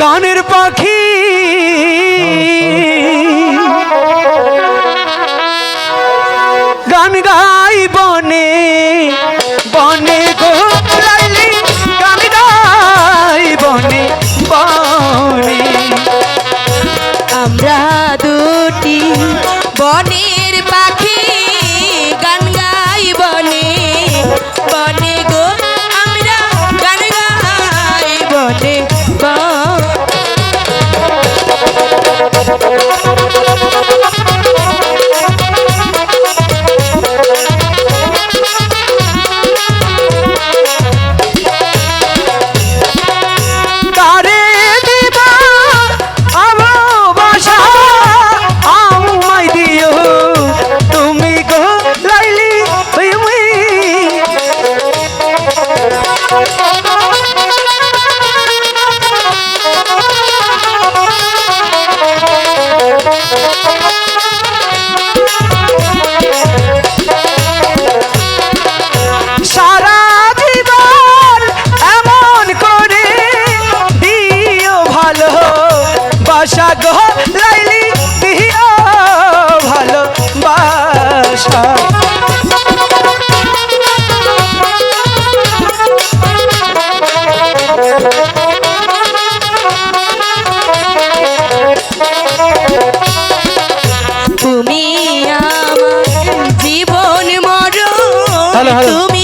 গানের পাখি। গান গাই বনে বনে গো গান গাই বনে বনে। আমরা দুটি বনের পাখি, গান গাই বনে বনে গো গো লাইলি দিও ভালো বাসা তুমি আমার জীবন হ্যালো। তুমি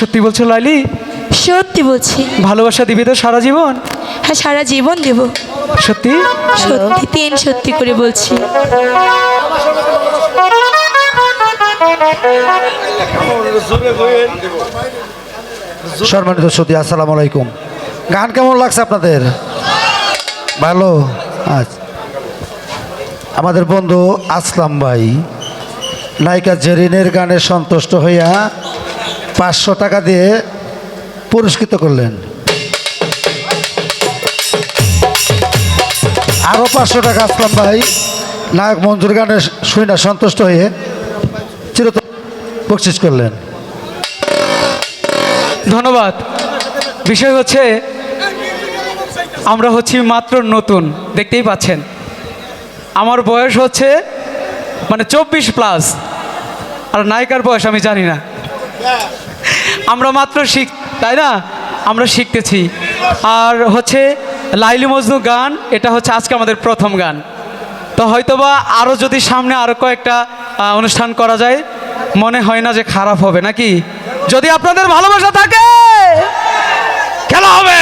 সত্যি বলছো লাইলি? সত্যি বলছি। ভালোবাসা দিবি তো সারা জীবন? হ্যাঁ সারা জীবন দেব। সত্যি? সত্যি তিন সত্যি করে বলছি। সম্মানিত সতী আসসালামু আলাইকুম। গান কেমন লাগছে আপনাদের? ভালো? আচ্ছা। আমাদের বন্ধু আসলাম ভাই। নায়িকা জেরিনের গানে সন্তুষ্ট হইয়া পাঁচশো টাকা দিয়ে পুরস্কৃত করলেন। আরও পাঁচশো টাকা আসলাম ভাই। নায়ক মঞ্জুর গানে শুই না সন্তুষ্ট হয়ে চিরত বকশিস করলেন। ধন্যবাদ। বিষয় হচ্ছে, আমরা হচ্ছি মাত্র নতুন, দেখতেই পাচ্ছেন। আমার বয়স হচ্ছে মানে চব্বিশ প্লাস। আর নায়িকার বয়স আমি জানি না। আমরা মাত্র শিখ, তাই না? আমরা শিখতেছি। আর হচ্ছে লাইলি মজনু গান, এটা হচ্ছে আজকে আমাদের প্রথম গান। তো হয়তোবা আরও যদি সামনে আরও কয়েকটা অনুষ্ঠান করা যায়, মনে হয় না যে খারাপ হবে, নাকি? যদি আপনাদের ভালোবাসা থাকে, খেলা হবে!